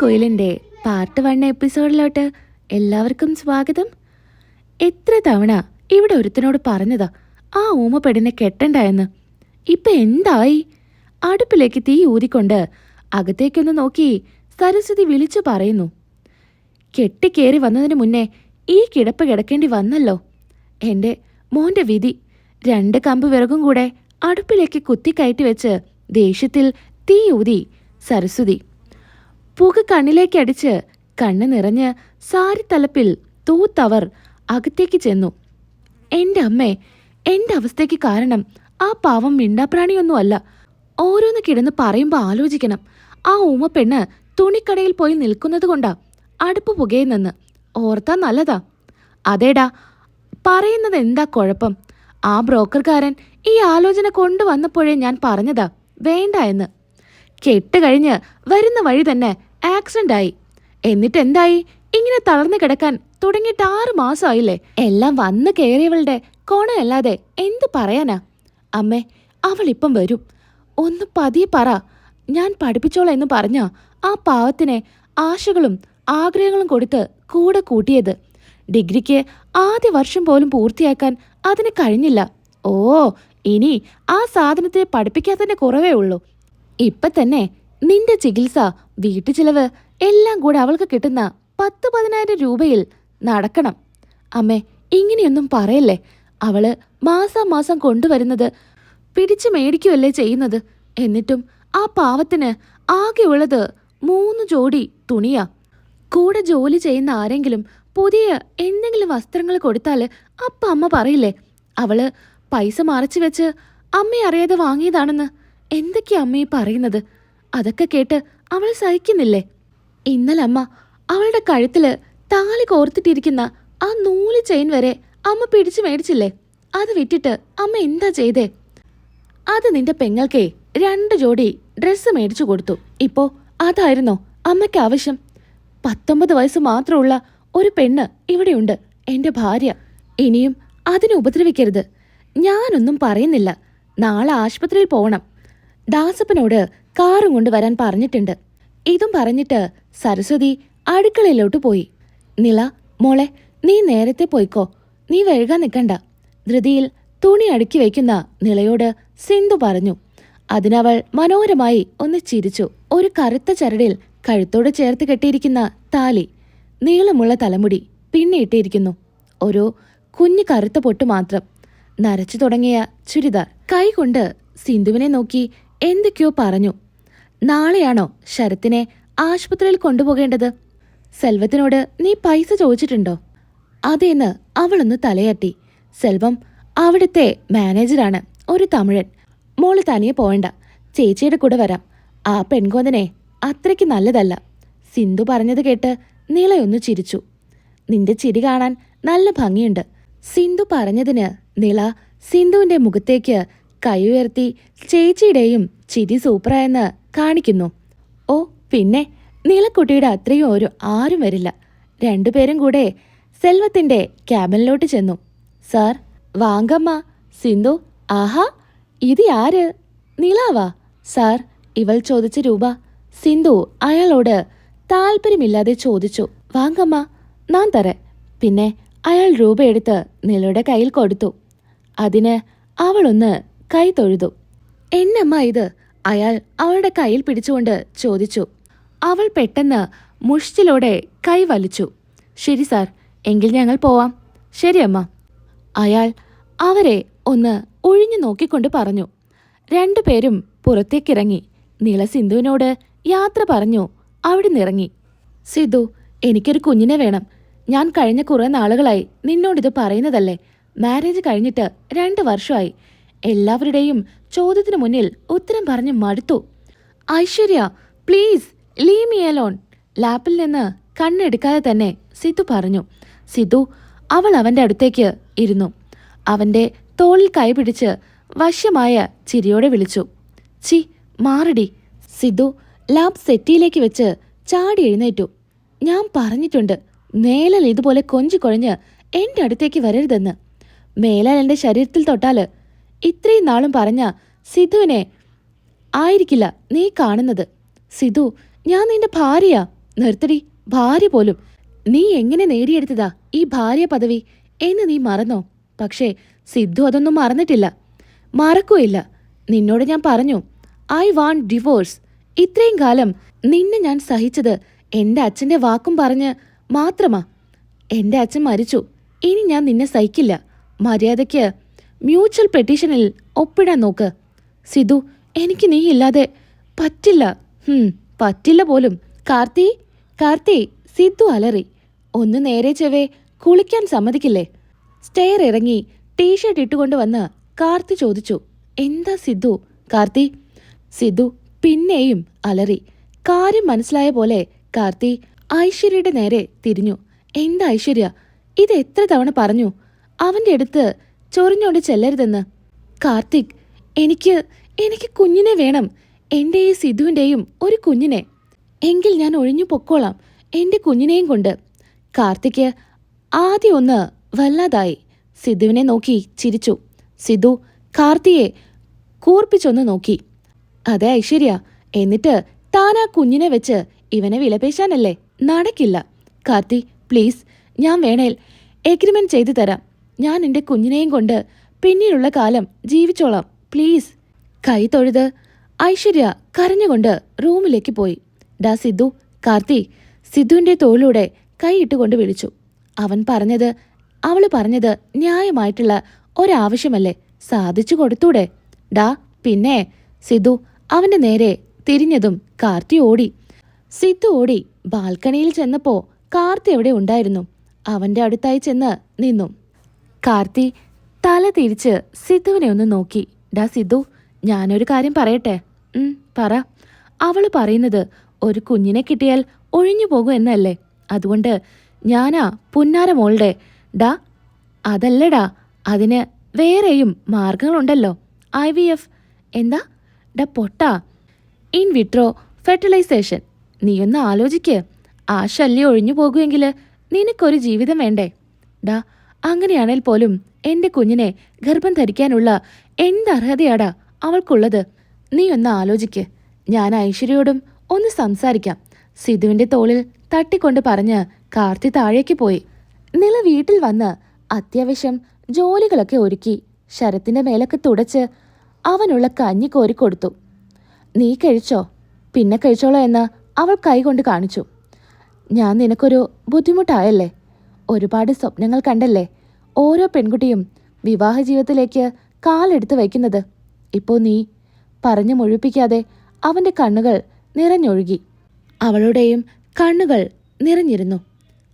കുയിലിന്റെ part one എപ്പിസോഡിലോട്ട് എല്ലാവർക്കും സ്വാഗതം. എത്ര തവണ ഇവിടെ ഒരുത്തനോട് പറഞ്ഞതാ ആ ഊമപ്പെടിനെ കെട്ടണ്ട എന്ന് ഇപ്പൊ എന്തായി? അടുപ്പിലേക്ക് തീ ഊതിക്കൊണ്ട് അകത്തേക്കൊന്ന് നോക്കി സരസ്വതി വിളിച്ചു പറയുന്നു. കെട്ടിക്കേറി വന്നതിന് മുന്നേ ഈ കിടപ്പ് കിടക്കേണ്ടി വന്നല്ലോ. എന്റെ മോന്റെ വിധി. രണ്ട് കമ്പ് വിറകും കൂടെ അടുപ്പിലേക്ക് കുത്തിക്കയറ്റി വെച്ച് ദേഷ്യത്തിൽ തീ ഊതി സരസ്വതി പുക കണ്ണിലേക്ക് അടിച്ച് കണ്ണ് നിറഞ്ഞ് സാരിത്തലപ്പിൽ തൂത്തവർ അകത്തേക്ക് ചെന്നു. എന്റെ അമ്മേ എന്റെ അവസ്ഥയ്ക്ക് കാരണം ആ പാവം മിണ്ടാപ്രാണിയൊന്നുമല്ല. ഓരോന്ന് കിടന്ന് പറയുമ്പോൾ ആലോചിക്കണം. ആ ഊമ പെണ്ണ് തുണിക്കടയിൽ പോയി നിൽക്കുന്നത് കൊണ്ടാ അടുപ്പ് പുകയുന്നെന്ന് ഓർത്താ നല്ലതാ. അതേടാ പറയുന്നത് എന്താ കുഴപ്പം? ആ ബ്രോക്കർകാരൻ ഈ ആലോചന കൊണ്ടുവന്നപ്പോഴേ ഞാൻ പറഞ്ഞതാ വേണ്ട എന്ന്. കെട്ട് കഴിഞ്ഞ് വരുന്ന വഴി തന്നെ ആക്സിഡന്റ് ആയി എന്നിട്ട് എന്തായി ഇങ്ങനെ തളർന്നു കിടക്കാൻ തുടങ്ങിയിട്ട് ആറ് മാസമായില്ലേ എല്ലാം വന്നു കയറിയവളുടെ കോണയല്ലാതെ എന്ത് പറയാനാ? അമ്മേ അവൾ ഇപ്പം വരും. ഒന്ന് പതിയെ പറ. ഞാൻ പഠിപ്പിച്ചോളാം എന്ന് പറഞ്ഞ ആ പാവത്തിനെ ആശകളും ആഗ്രഹങ്ങളും കൊടുത്ത് കൂടെ കൂട്ടിയത്. ഡിഗ്രിക്ക് ആദ്യ വർഷം പോലും പൂർത്തിയാക്കാൻ അതിന് കഴിഞ്ഞില്ല. ഓ ഇനി ആ സാധനത്തെ പഠിപ്പിക്കാത്തതിന്റെ കുറവേ ഉള്ളൂ. ഇപ്പൊ തന്നെ നിന്റെ ചികിത്സ വീട്ടുചിലവ് എല്ലാം കൂടെ അവൾക്ക് കിട്ടുന്ന പത്ത് പതിനായിരം രൂപയിൽ നടക്കണം. അമ്മേ ഇങ്ങനെയൊന്നും പറയല്ലേ? അവൾ മാസാ മാസം കൊണ്ടുവരുന്നത് പിടിച്ചു മേടിക്കുമല്ലേ ചെയ്യുന്നത്? എന്നിട്ടും ആ പാവത്തിന് ആകെയുള്ളത് മൂന്ന് ജോഡി തുണിയാ. കൂടെ ജോലി ചെയ്യുന്ന ആരെങ്കിലും പുതിയ എന്തെങ്കിലും വസ്ത്രങ്ങൾ കൊടുത്താൽ അപ്പ അമ്മ പറയില്ലേ? അവൾ പൈസ മറച്ചു വെച്ച് അമ്മ അറിയാതെ വാങ്ങിയതാണെന്ന്. എന്തൊക്കെയാ അമ്മ ഈ പറയുന്നത്? അതൊക്കെ കേട്ട് അവൾ സഹിക്കുന്നില്ലേ? ഇന്നലെ അമ്മ അവളുടെ കഴുത്തിൽ താലി കോർത്തിട്ടിരിക്കുന്ന ആ നൂൽ ചെയിൻ വരെ അമ്മ പിടിച്ചു മേടിച്ചില്ലേ? അത് വിറ്റിട്ട് അമ്മ എന്താ ചെയ്തേ? അത് നിന്റെ പെങ്ങൾക്കേ രണ്ട് ജോഡി ഡ്രസ്സ് മേടിച്ചു കൊടുത്തു. ഇപ്പോ അതായിരുന്നോ അമ്മയ്ക്ക് ആവശ്യം? പത്തൊമ്പത് വയസ്സ് മാത്രമുള്ള ഒരു പെണ്ണ് ഇവിടെയുണ്ട് എന്റെ ഭാര്യ. ഇനിയും അതിനെ ഉപദ്രവിക്കരുത്. ഞാനൊന്നും പറയുന്നില്ല. നാളെ ആശുപത്രിയിൽ പോകണം ദാസപ്പനോട് കാറും കൊണ്ട് വരാൻ പറഞ്ഞിട്ടുണ്ട്. ഇതും പറഞ്ഞിട്ട് സരസ്വതി അടുക്കളയിലോട്ട് പോയി. നില മോളെ നീ നേരത്തെ പോയിക്കോ. നീ വഴുകാൻ നിൽക്കണ്ട ധൃതിയിൽ തുണി അടുക്കി വയ്ക്കുന്ന നിളയോട് സിന്ധു പറഞ്ഞു. അതിനവൾ മനോഹരമായി ഒന്ന് ചിരിച്ചു. ഒരു കറുത്ത ചരടിൽ കഴുത്തോട് ചേർത്ത് കെട്ടിയിരിക്കുന്ന താലി നീളമുള്ള തലമുടി പിന്നെ ഇട്ടിരിക്കുന്നു. ഒരു കുഞ്ഞു കറുത്ത പൊട്ട് മാത്രം. നരച്ചു തുടങ്ങിയ ചുരിദാർ. കൈകൊണ്ട് സിന്ധുവിനെ നോക്കി എന്തൊക്കെയോ പറഞ്ഞു. നാളെയാണോ ശരത്തിനെ ആശുപത്രിയിൽ കൊണ്ടുപോകേണ്ടത്? സെൽവത്തിനോട് നീ പൈസ ചോദിച്ചിട്ടുണ്ടോ? അതേന്ന് അവളൊന്ന് തലയാട്ടി. സെൽവം അവിടുത്തെ മാനേജറാണ് ഒരു തമിഴൻ. മോൾ തനിയെ പോകണ്ട ചേച്ചിയുടെ കൂടെ വരാം. ആ പെൺകോതനെ അത്രയ്ക്ക് നല്ലതല്ല. സിന്ധു പറഞ്ഞത് കേട്ട് നിളയൊന്നു ചിരിച്ചു. നിന്റെ ചിരി കാണാൻ നല്ല ഭംഗിയുണ്ട്. സിന്ധു പറഞ്ഞതിന് നിള സിന്ധുവിന്റെ മുഖത്തേക്ക് കൈ ഉയർത്തി ചേച്ചിയുടെയും ചിരി സൂപ്പറായെന്ന് കാണിക്കുന്നു. ഓ പിന്നെ നീലക്കുട്ടിയുടെ അത്രയും ഒരു ആരും വരില്ല. രണ്ടുപേരും കൂടെ സെൽവത്തിന്റെ ക്യാബിനിലോട്ട് ചെന്നു. സാർ വാങ്കമ്മ സിന്ധു ആഹാ ഇത് ആര്? നിലാവാ. സാർ ഇവൾ ചോദിച്ച രൂപ. സിന്ധു അയാളോട് താല്പര്യമില്ലാതെ ചോദിച്ചു. വാങ്കമ്മ ഞാൻ തരാം. പിന്നെ അയാൾ രൂപയെടുത്ത് നിലയുടെ കയ്യിൽ കൊടുത്തു. അതിന് അവളൊന്ന് കൈ തൊഴുതു. എന്നമ്മ ഇത്? അയാൾ അവളുടെ കയ്യിൽ പിടിച്ചുകൊണ്ട് ചോദിച്ചു. അവൾ പെട്ടെന്ന് മുഷ്ടിലോടെ കൈ വലിച്ചു. ശരി സാർ എങ്കിൽ ഞങ്ങൾ പോവാം. ശരി അമ്മ. അയാൾ അവരെ ഒന്ന് ഒഴിഞ്ഞു നോക്കിക്കൊണ്ട് പറഞ്ഞു. രണ്ടുപേരും പുറത്തേക്കിറങ്ങി. നീള സിന്ധുവിനോട് യാത്ര പറഞ്ഞു. അവിടെ നിറങ്ങി സിധു എനിക്കൊരു കുഞ്ഞിനെ വേണം. ഞാൻ കഴിഞ്ഞ കുറേ നാളുകളായി നിന്നോടിത് പറയുന്നതല്ലേ. മാരേജ് കഴിഞ്ഞിട്ട് രണ്ട് വർഷമായി. എല്ലാവരുടെയും ചോദ്യത്തിനു മുന്നിൽ ഉത്തരം പറഞ്ഞ് മടുത്തു. Aishwarya please leave me alone ലാപ്പിൽ നിന്ന് കണ്ണെടുക്കാതെ തന്നെ സിദ്ധു പറഞ്ഞു. സിദ്ധു അവൾ അവന്റെ അടുത്തേക്ക് ഇരുന്നു. അവന്റെ തോളിൽ കൈപിടിച്ച് വശ്യമായ ചിരിയോടെ വിളിച്ചു. ചി മാറടി. സിദ്ധു ലാബ് സെറ്റിയിലേക്ക് വെച്ച് ചാടി എഴുന്നേറ്റു. ഞാൻ പറഞ്ഞിട്ടുണ്ട് മേലൽ ഇതുപോലെ കൊഞ്ചിക്കൊഴഞ്ഞ് എന്റെ അടുത്തേക്ക് വരരുതെന്ന്. മേലാൽ എന്റെ ശരീരത്തിൽ തൊട്ടാൽ ഇത്രയും നാളും പറഞ്ഞ സിധുവിനെ ആയിരിക്കില്ല നീ കാണുന്നത്. സിധു ഞാൻ നിന്റെ ഭാര്യയാ. നിർത്തടി ഭാര്യ പോലും. നീ എങ്ങനെ നേടിയെടുത്തതാ ഈ ഭാര്യ പദവി? എന്ന് നീ മറന്നോ? പക്ഷേ സിദ്ധു അതൊന്നും മറന്നിട്ടില്ല. മറക്കുകയില്ല നിന്നോട് ഞാൻ പറഞ്ഞു ഐ വാണ്ട് ഡിവോഴ്സ് ഇത്രയും കാലം നിന്നെ ഞാൻ സഹിച്ചത് എന്റെ അച്ഛന്റെ വാക്കും പറഞ്ഞ് മാത്രമാ. എന്റെ അച്ഛൻ മരിച്ചു. ഇനി ഞാൻ നിന്നെ സഹിക്കില്ല. മര്യാദയ്ക്ക് മ്യൂച്വൽ പെറ്റീഷനിൽ ഒപ്പിടാൻ നോക്ക്. സിധു എനിക്ക് നീ ഇല്ലാതെ പറ്റില്ല. പറ്റില്ല പോലും. കാർത്തി കാർത്തി സിദ്ധു അലറി. ഒന്ന് നേരെ ചെവേ കുളിക്കാൻ സമ്മതിക്കില്ലേ? സ്റ്റെയർ ഇറങ്ങി ടീഷർട്ട് ഇട്ടുകൊണ്ട് വന്ന് കാർത്തി ചോദിച്ചു എന്താ സിദ്ധു കാർത്തി സിദ്ധു പിന്നെയും അലറി. കാര്യം മനസ്സിലായ പോലെ കാർത്തി ഐശ്വര്യയുടെ നേരെ തിരിഞ്ഞു. എന്താ ഐശ്വര്യ? ഇത് എത്ര തവണ പറഞ്ഞു? അവന്റെ അടുത്ത് ചൊറിഞ്ഞോണ്ട് ചെല്ലരുതെന്ന്. കാർത്തിക് എനിക്ക് എനിക്ക് കുഞ്ഞിനെ വേണം. എന്റെയും സിധുവിന്റെയും ഒരു കുഞ്ഞിനെ. എങ്കിൽ ഞാൻ ഒഴിഞ്ഞു പൊക്കോളാം എന്റെ കുഞ്ഞിനെയും കൊണ്ട്. കാർത്തിക് ആദ്യം ഒന്ന് വല്ലാതായി. സിധുവിനെ നോക്കി ചിരിച്ചു. സിധു കാർത്തിയെ കൂർപ്പിച്ചൊന്ന് നോക്കി. അതെ ഐശ്വര്യ എന്നിട്ട് താൻ ആ കുഞ്ഞിനെ വെച്ച് ഇവനെ വിലപേശാനല്ലേ? നടക്കില്ല. കാർത്തി പ്ലീസ് ഞാൻ വേണേൽ എഗ്രിമെന്റ് ചെയ്തു തരാം. ഞാൻ എന്റെ കുഞ്ഞിനെയും കൊണ്ട് പിന്നീടുള്ള കാലം ജീവിച്ചോളാം. പ്ലീസ്. കൈ തൊഴുത് ഐശ്വര്യ കരഞ്ഞുകൊണ്ട് റൂമിലേക്ക് പോയി. ഡാ സിദ്ധു കാർത്തി സിദ്ധുവിന്റെ തോളിലൂടെ കൈയിട്ടുകൊണ്ട് വിളിച്ചു. അവൻ പറഞ്ഞത് അവൾ പറഞ്ഞത് ന്യായമായിട്ടുള്ള ഒരാവശ്യമല്ലേ? സാധിച്ചു കൊടുത്തൂടെ? ഡാ പിന്നെ. സിദ്ധു അവന്റെ നേരെ തിരിഞ്ഞതും കാർത്തി ഓടി. സിദ്ധു ഓടി ബാൽക്കണിയിൽ ചെന്നപ്പോ കാർത്തി എവിടെ ഉണ്ടായിരുന്നു. അവന്റെ അടുത്തായി ചെന്ന് നിന്നു. കാർത്തി തല തിരിച്ച് സിദ്ധുവിനെ ഒന്ന് നോക്കി. ഡാ സിദ്ധു ഞാനൊരു കാര്യം പറയട്ടെ? പറ. അവൾ പറയുന്നത് ഒരു കുഞ്ഞിനെ കിട്ടിയാൽ ഒഴിഞ്ഞു പോകും എന്നല്ലേ. അതുകൊണ്ട് ഞാനാ പുന്നാര മോളുടെ. ഡാ അതല്ലടാ അതിന് വേറെയും മാർഗങ്ങളുണ്ടല്ലോ. I V F. എന്താ? ഡാ പൊട്ട. In vitro fertilisation. നീയൊന്ന് ആലോചിക്ക്. ആ ശല്യം ഒഴിഞ്ഞു പോകുമെങ്കിൽ നിനക്കൊരു ജീവിതം വേണ്ടേ. ഡാ അങ്ങനെയാണേൽ പോലും എന്റെ കുഞ്ഞിനെ ഗർഭം ധരിക്കാനുള്ള എന്തർഹതയാടാ അവൾക്കുള്ളത്? നീ ഒന്ന് ആലോചിക്ക്. ഞാൻ ഐശ്വര്യയോടും ഒന്ന് സംസാരിക്കാം. സിധുവിന്റെ തോളിൽ തട്ടിക്കൊണ്ട് പറഞ്ഞ് കാർത്തി താഴേക്ക് പോയി. നില വീട്ടിൽ വന്ന് അത്യാവശ്യം ജോലികളൊക്കെ ഒരുക്കി ശരത്തിന്റെ മേലൊക്കെ തുടച്ച് അവനുള്ള കഞ്ഞി കോരി കൊടുത്തു. നീ കഴിച്ചോ? പിന്നെ കഴിച്ചോളോ എന്ന് അവൾ കൈകൊണ്ട് കാണിച്ചു. ഞാൻ നിനക്കൊരു ബുദ്ധിമുട്ടായല്ലേ? ഒരുപാട് സ്വപ്നങ്ങൾ കണ്ടല്ലേ? ഓരോ പെൺകുട്ടിയും വിവാഹ ജീവിതത്തിലേക്ക് കാലെടുത്ത് വയ്ക്കുന്നത്. ഇപ്പോ നീ പറഞ്ഞു മുഴുപ്പിക്കാതെ അവന്റെ കണ്ണുകൾ നിറഞ്ഞൊഴുകി. അവളുടെയും കണ്ണുകൾ നിറഞ്ഞിരുന്നു.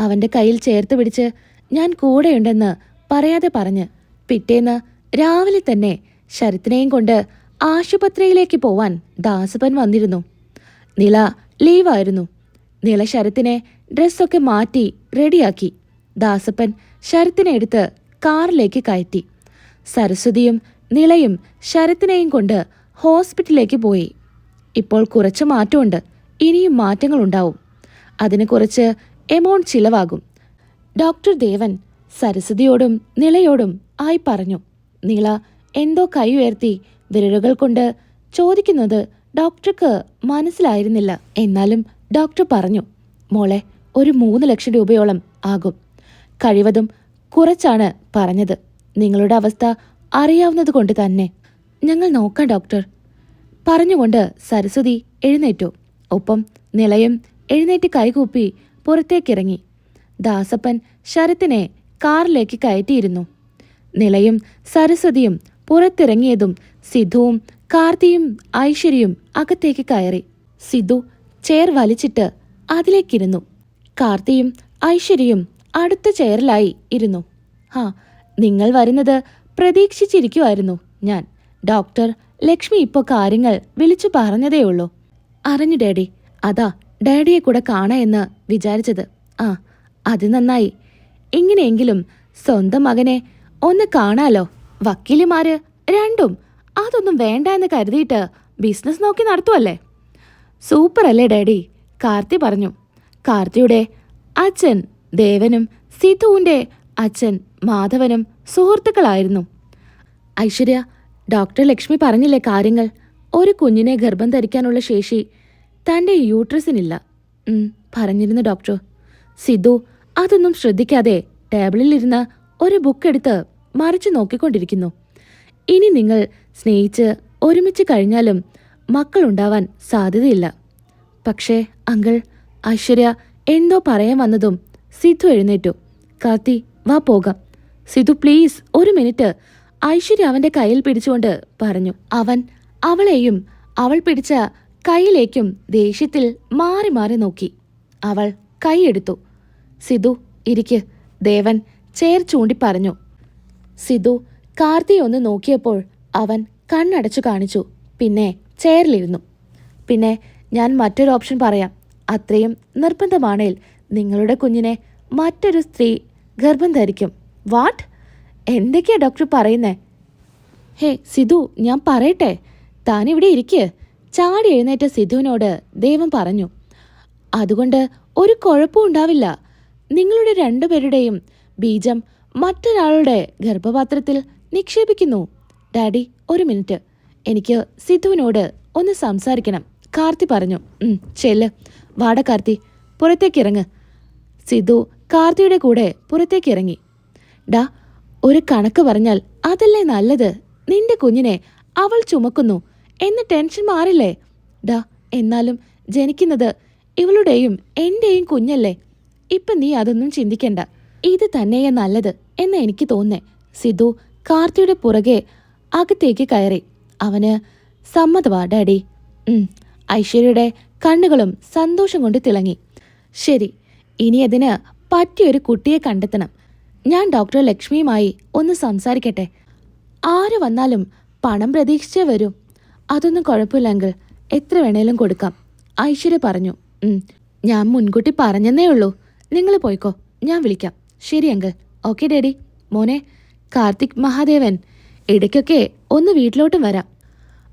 അവന്റെ കയ്യിൽ ചേർത്ത് പിടിച്ച് ഞാൻ കൂടെയുണ്ടെന്ന് പറയാതെ പറഞ്ഞ് പിറ്റേന്ന് രാവിലെ തന്നെ ശരത്തിനെയും കൊണ്ട് ആശുപത്രിയിലേക്ക് പോവാൻ ദാസപ്പൻ വന്നിരുന്നു. നില ലീവായിരുന്നു. നില ശരത്തിനെ ഡ്രസ്സൊക്കെ മാറ്റി റെഡിയാക്കി. ദാസപ്പൻ ശരത്തിനെ എടുത്ത് കാറിലേക്ക് കയറ്റി. സരസ്വതിയും നിളയും ശരത്തിനെയും കൊണ്ട് ഹോസ്പിറ്റലിലേക്ക് പോയി. ഇപ്പോൾ കുറച്ച് മാറ്റമുണ്ട്. ഇനിയും മാറ്റങ്ങളുണ്ടാവും. അതിന് കുറച്ച് എമൗണ്ട് ചിലവാകും. ഡോക്ടർ ദേവൻ സരസ്വതിയോടും നിളയോടും ആയി പറഞ്ഞു. നിള എന്തോ കൈ ഉയർത്തി വിരലുകൾ കൊണ്ട് ചോദിക്കുന്നത് ഡോക്ടർക്ക് മനസ്സിലായിരുന്നില്ല. എന്നാലും ഡോക്ടർ പറഞ്ഞു മോളെ ഒരു മൂന്ന് ലക്ഷം രൂപയോളം ആകും. കഴിവതും കുറച്ചാണ് പറഞ്ഞത്. നിങ്ങളുടെ അവസ്ഥ അറിയാവുന്നത് കൊണ്ട് തന്നെ. ഞങ്ങൾ നോക്കാം ഡോക്ടർ. പറഞ്ഞുകൊണ്ട് സരസ്വതി എഴുന്നേറ്റു. ഒപ്പം നിലയും എഴുന്നേറ്റ് കൈകൂപ്പി പുറത്തേക്കിറങ്ങി. ദാസപ്പൻ ശരത്തിനെ കാറിലേക്ക് കയറ്റിയിരുന്നു. നിലയും സരസ്വതിയും പുറത്തിറങ്ങിയതും സിദ്ധുവും കാർത്തിയും ഐശ്വര്യയും അകത്തേക്ക് കയറി. സിദ്ധു ചെയർ വലിച്ചിട്ട് അതിലേക്കിരുന്നു. കാർത്തിയും ഐശ്വര്യയും അടുത്ത ചെയറിലായി ഇരുന്നു. ഹാ നിങ്ങൾ വരുന്നത് പ്രതീക്ഷിച്ചിരിക്കുമായിരുന്നു ഞാൻ. ഡോക്ടർ ലക്ഷ്മി ഇപ്പോൾ കാര്യങ്ങൾ വിളിച്ചു പറഞ്ഞതേയുള്ളൂ അറിഞ്ഞു ഡാഡി. അതാ ഡാഡിയെ കൂടെ കാണാ എന്ന് വിചാരിച്ചത്. ആ അത് നന്നായി. ഇങ്ങനെയെങ്കിലും സ്വന്തം മകനെ ഒന്ന് കാണാലോ? വക്കീലുമാര് രണ്ടും അതൊന്നും വേണ്ട എന്ന് കരുതിയിട്ട് ബിസിനസ് നോക്കി നടത്തുമല്ലേ സൂപ്പർ അല്ലേ ഡാഡി? കാർത്തി പറഞ്ഞു. കാർത്തിയുടെ അച്ഛൻ ദേവനും സിധുവിന്റെ അച്ഛൻ മാധവനും സുഹൃത്തുക്കളായിരുന്നു. ഐശ്വര്യ ഡോക്ടർ ലക്ഷ്മി പറഞ്ഞില്ലേ കാര്യങ്ങൾ? ഒരു കുഞ്ഞിനെ ഗർഭം ധരിക്കാനുള്ള ശേഷി തന്റെ യൂട്രസിനില്ല. പറഞ്ഞിരുന്നു ഡോക്ടർ. സിധു അതൊന്നും ശ്രദ്ധിക്കാതെ ടേബിളിൽ ടേബിളിലിരുന്ന് ഒരു ബുക്ക് എടുത്ത് മറിച്ചു നോക്കിക്കൊണ്ടിരിക്കുന്നു. ഇനി നിങ്ങൾ സ്നേഹിച്ച് ഒരുമിച്ച് കഴിഞ്ഞാലും മക്കളുണ്ടാവാൻ സാധ്യതയില്ല. പക്ഷേ അങ്കിൾ ഐശ്വര്യ എന്തോ പറയാൻ വന്നതും സിദ്ധു എഴുന്നേറ്റു. കാർത്തി വാ പോകാം. സിധു പ്ലീസ് ഒരു മിനിറ്റ്. ഐശ്വര്യ അവന്റെ കയ്യിൽ പിടിച്ചുകൊണ്ട് പറഞ്ഞു. അവൻ അവളെയും അവൾ പിടിച്ച കൈയിലേക്കും ദേഷ്യത്തിൽ മാറി മാറി നോക്കി. അവൾ കൈയെടുത്തു സിധു ഇരിക്ക്. ദേവൻ ചേർ ചൂണ്ടി പറഞ്ഞു. സിധു കാർത്തിയെ ഒന്ന് നോക്കിയപ്പോൾ അവൻ കണ്ണടച്ചു കാണിച്ചു. പിന്നെ ചേറിലിരുന്നു പിന്നെ ഞാൻ മറ്റൊരു ഓപ്ഷൻ പറയാം. അത്രയും നിർബന്ധമാണേൽ നിങ്ങളുടെ കുഞ്ഞിനെ മറ്റൊരു സ്ത്രീ ഗർഭം ധരിക്കും. വാട്ട്? എന്തൊക്കെയാ ഡോക്ടർ പറയുന്നേ? ഹേ സിധു ഞാൻ പറയട്ടെ. താൻ ഇവിടെ ഇരിക്ക്. ചാടി എഴുന്നേറ്റ സിധുവിനോട് ദൈവം പറഞ്ഞു. അതുകൊണ്ട് ഒരു കുഴപ്പവും ഉണ്ടാവില്ല. നിങ്ങളുടെ രണ്ടുപേരുടെയും ബീജം മറ്റൊരാളുടെ ഗർഭപാത്രത്തിൽ നിക്ഷേപിക്കുന്നു. ഡാഡി ഒരു മിനിറ്റ്. എനിക്ക് സിധുവിനോട് ഒന്ന് സംസാരിക്കണം. കാർത്തി പറഞ്ഞു. "ഉം, ചെല്ല്. വാട കാർത്തി. പുറത്തേക്കിറങ്ങ് സിധു കാർത്തിയുടെ കൂടെ പുറത്തേക്ക് ഇറങ്ങി. ഡാ ഒരു കണക്ക് പറഞ്ഞാൽ അതല്ലേ നല്ലത്? നിന്റെ കുഞ്ഞിനെ അവൾ ചുമക്കുന്നു. എന്ന് ടെൻഷൻ മാറില്ലേ? ഡാ എന്നാലും ജനിക്കുന്നത് ഇവളുടെയും എന്റെയും കുഞ്ഞല്ലേ. ഇപ്പൊ നീ അതൊന്നും ചിന്തിക്കണ്ട. ഇത് തന്നെയാ നല്ലത് എന്ന് എനിക്ക് തോന്നേ. സിദ്ധു കാർത്തിയുടെ പുറകെ അകത്തേക്ക് കയറി. അവന് സമ്മതവാ ഡാഡി. ഐശ്വര്യയുടെ കണ്ണുകളും സന്തോഷം കൊണ്ട് തിളങ്ങി. ശരി ഇനി അതിന് പറ്റിയൊരു കുട്ടിയെ കണ്ടെത്തണം. ഞാൻ ഡോക്ടർ ലക്ഷ്മിയുമായി ഒന്ന് സംസാരിക്കട്ടെ? ആര് വന്നാലും പണം പ്രതീക്ഷിച്ചേ വരൂ. അതൊന്നും കുഴപ്പമില്ല അങ്കിൾ എത്ര വേണേലും കൊടുക്കാം. ഐശ്വര്യ പറഞ്ഞു. ഞാൻ മുൻകൂട്ടി പറഞ്ഞെന്നേ ഉള്ളൂ. നിങ്ങൾ പോയിക്കോ ഞാൻ വിളിക്കാം. ശരി അങ്കിൾ. Okay daddy. മോനെ കാർത്തിക് മഹാദേവൻ ഇടയ്ക്കൊക്കെ ഒന്ന് വീട്ടിലോട്ടും വരാം.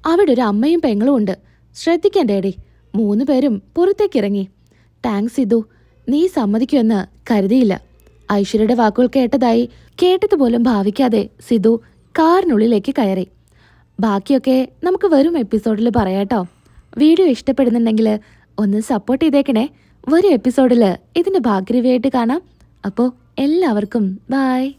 അവിടെ ഒരു അമ്മയും പെങ്ങളും ഉണ്ട്. ശ്രദ്ധിക്കാൻ ഡാഡി. മൂന്ന് പേരും പുറത്തേക്കിറങ്ങി താങ്ക്സ് ഇതു നീ സമ്മതിക്കുമെന്ന് കരുതിയില്ല. ഐശ്വര്യയുടെ വാക്കുകൾ കേട്ടതായി കേട്ടതുപോലും ഭാവിക്കാതെ സിധു കാറിനുള്ളിലേക്ക് കയറി. ബാക്കിയൊക്കെ നമുക്ക് വരും എപ്പിസോഡിൽ പറയാട്ടോ. വീഡിയോ ഇഷ്ടപ്പെടുന്നുണ്ടെങ്കിൽ ഒന്ന് സപ്പോർട്ട് ചെയ്തേക്കണേ. വരും എപ്പിസോഡിൽ ഇതിന്റെ ഭാഗ്യരവിയായിട്ട് കാണാം. അപ്പോൾ എല്ലാവർക്കും ബായ്